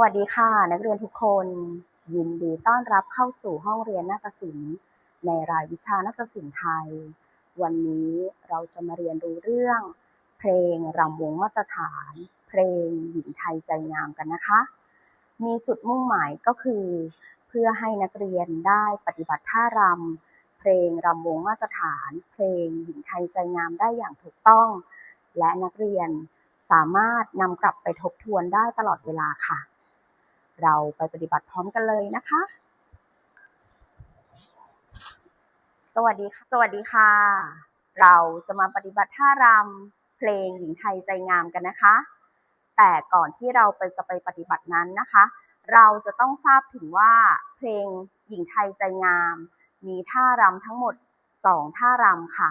วัสดีค่ะ นักเรียนทุกคน ยินดีต้อนรับเข้าสู่ห้องเรียนนาฏศิลป์ในรายวิชานาฏศิลป์ไทย วันนี้เราจะมาเรียนรู้เรื่อง เพลงรำวงมาตรฐาน เพลงหญิงไทยใจงามกันนะคะ มีจุดมุ่งหมายก็คือ เพื่อให้นักเรียนได้ปฏิบัติท่ารำเพลงรำวงมาตรฐาน เพลงหญิงไทยใจงามได้อย่างถูกต้อง และนักเรียนสามารถนำกลับไปทบทวนได้ตลอดเวลาค่ะ เราไปปฏิบัติพร้อมกันเลยนะคะ สวัสดีค่ะ สวัสดีค่ะ เราจะมาปฏิบัติท่ารำเพลงหญิงไทยใจงามกันนะคะ แต่ก่อนที่เราไปจะไปปฏิบัตินั้นนะคะ เราจะต้องทราบถึงว่าเพลงหญิงไทยใจงาม มีท่ารำทั้งหมดสองท่ารำค่ะ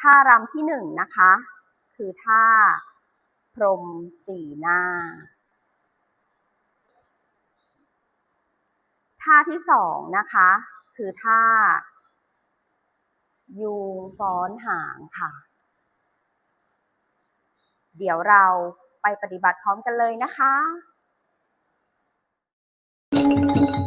ท่ารำที่หนึ่งนะคะ คือท่าพรมสี่หน้า ท่าที่สองนะคะ คือท่ายูงฟ้อนหางค่ะ เดี๋ยวเราไปปฏิบัติพร้อมกันเลยนะคะเ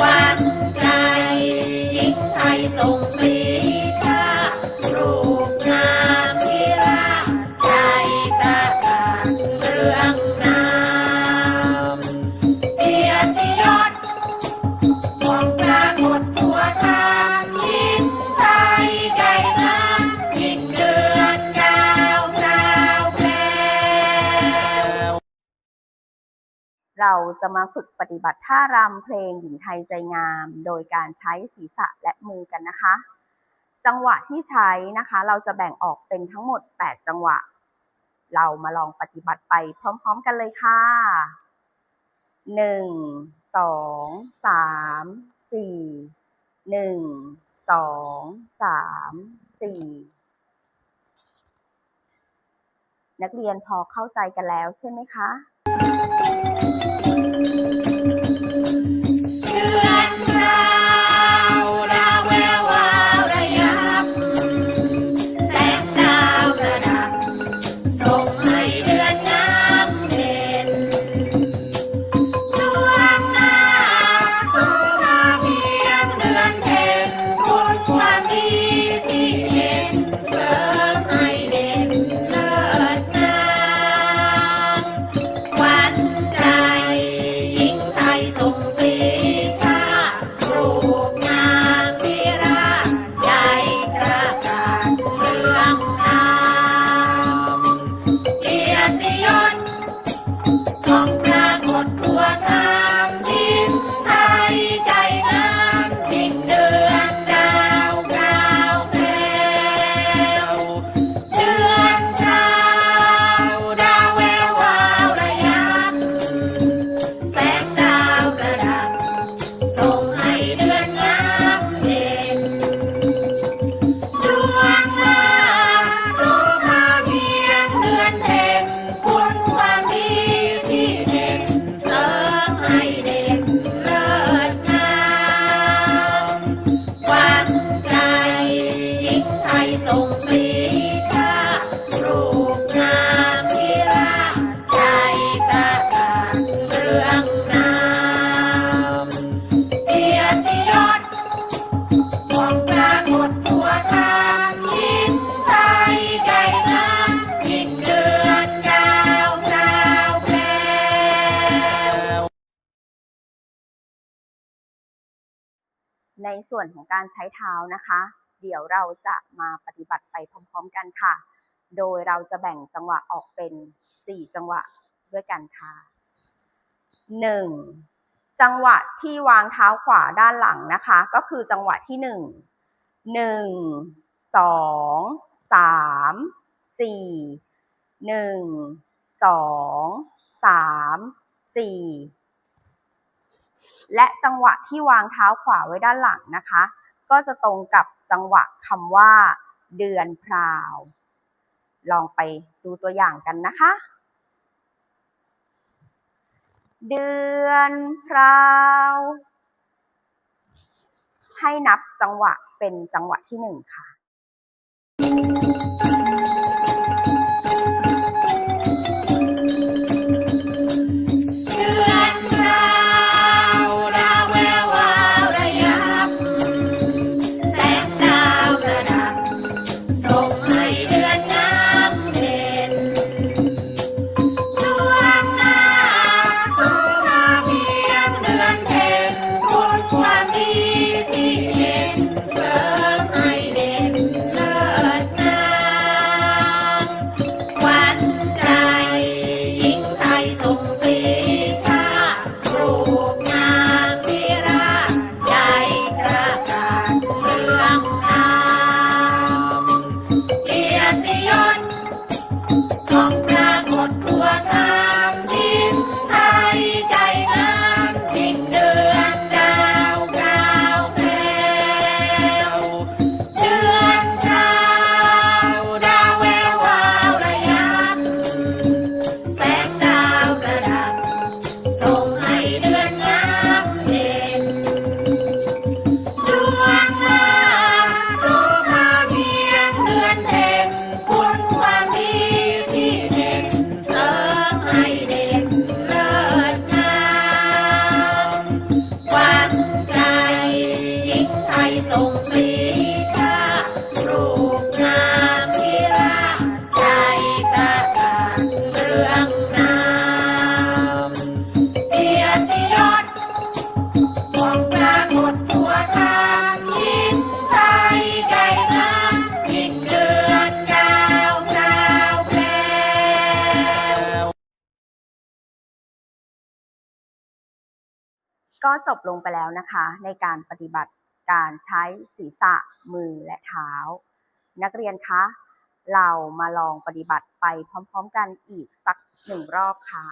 ว่ เราจะมาฝึกปฏิบัติท่ารำเพลงหญิงไทยใจงาม โดยการใช้ศีรษะและมือกันนะคะ จังหวะที่ใช้นะคะ เราจะแบ่งออกเป็นทั้งหมด 8 จังหวะ เรามาลองปฏิบัติไปพร้อมๆกันเลยค่ะหนึ่งสองสามสี่หนึ่งสองสามสี่นักเรียนพอเข้าใจกันแล้วใช่ไหมคะ รา ในส่วนของการใช้เท้านะคะ เดี๋ยวเราจะมาปฏิบัติไปพร้อมๆกันค่ะ โดยเราจะแบ่งจังหวะออกเป็น 4 จังหวะด้วยกันค่ะ 1. จังหวะที่วางเท้าขวาด้านหลังนะคะ ก็คือจังหวะที่ 1 1 2 3 4 1 2 3 4 และจังหวะที่วางเท้าขวาไว้ด้านหลังนะคะ ก็จะตรงกับจังหวะคำว่า เดือนพราว ลองไปดูตัวอย่างกันนะคะ เดือนพราวให้นับจังหวะเป็นจังหวะที่หนึ่งค่ะ ก็จบลงไปแล้วนะคะ ในการปฏิบัติการใช้ศีรษะมือและเท้า นักเรียนคะ เรามาลองปฏิบัติไปพร้อม ๆ กันอีกสักหนึ่งรอบค่ะ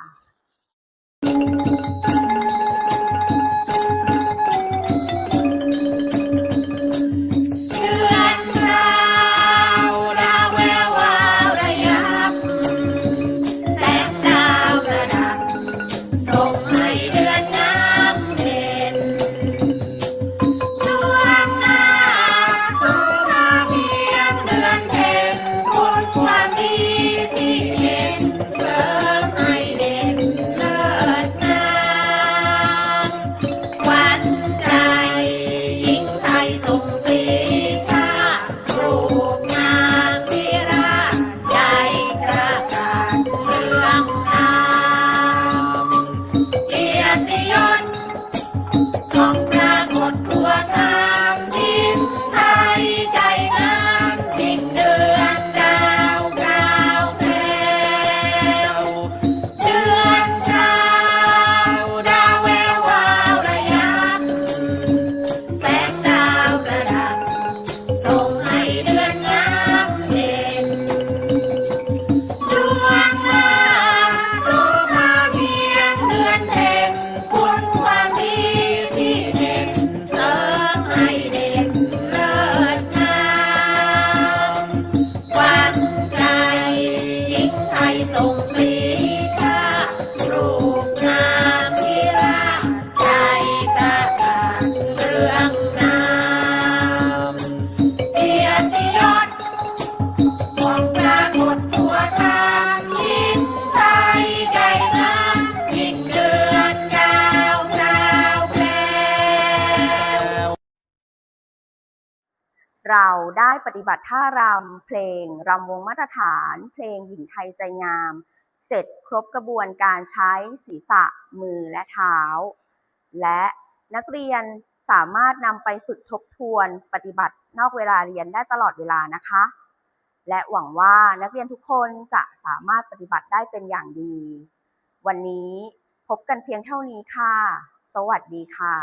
เราได้ปฏิบัติท่ารำเพลงรำวงมาตรฐาน เพลงหญิงไทยใจงาม เสร็จครบกระบวนการใช้ศีรษะมือและเท้า และนักเรียนสามารถนำไปฝึกทบทวนปฏิบัตินอกเวลาเรียนได้ตลอดเวลานะคะ และหวังว่านักเรียนทุกคนจะสามารถปฏิบัติได้เป็นอย่างดี วันนี้พบกันเพียงเท่านี้ค่ะ สวัสดีค่ะ